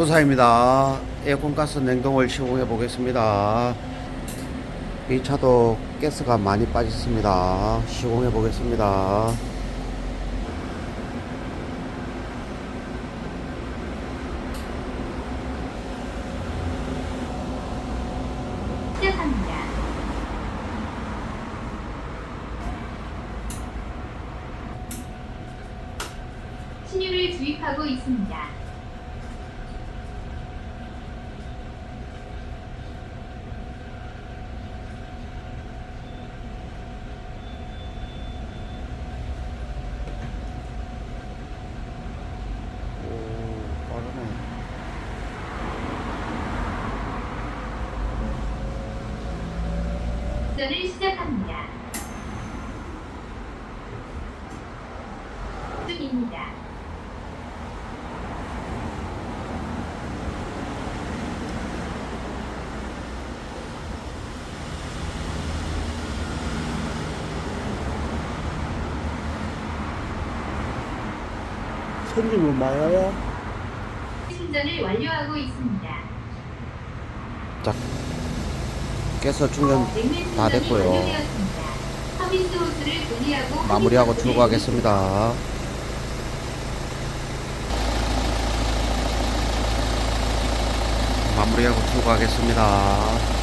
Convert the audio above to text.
소사입니다. 에어컨 가스 냉동을 시공해 보겠습니다. 이 차도 가스가 많이 빠졌습니다. 시공해 보겠습니다. 신유를 주입하고 있습니다. 전을 시작합니다. 중입니다. 손님은 많아요? 충전을 완료하고 있습니다. 자, 가스 충전 다 됐고요. 마무리하고 출고하겠습니다. 마무리하고 출고하겠습니다.